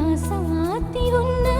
நான் சாத்தி ஒன்று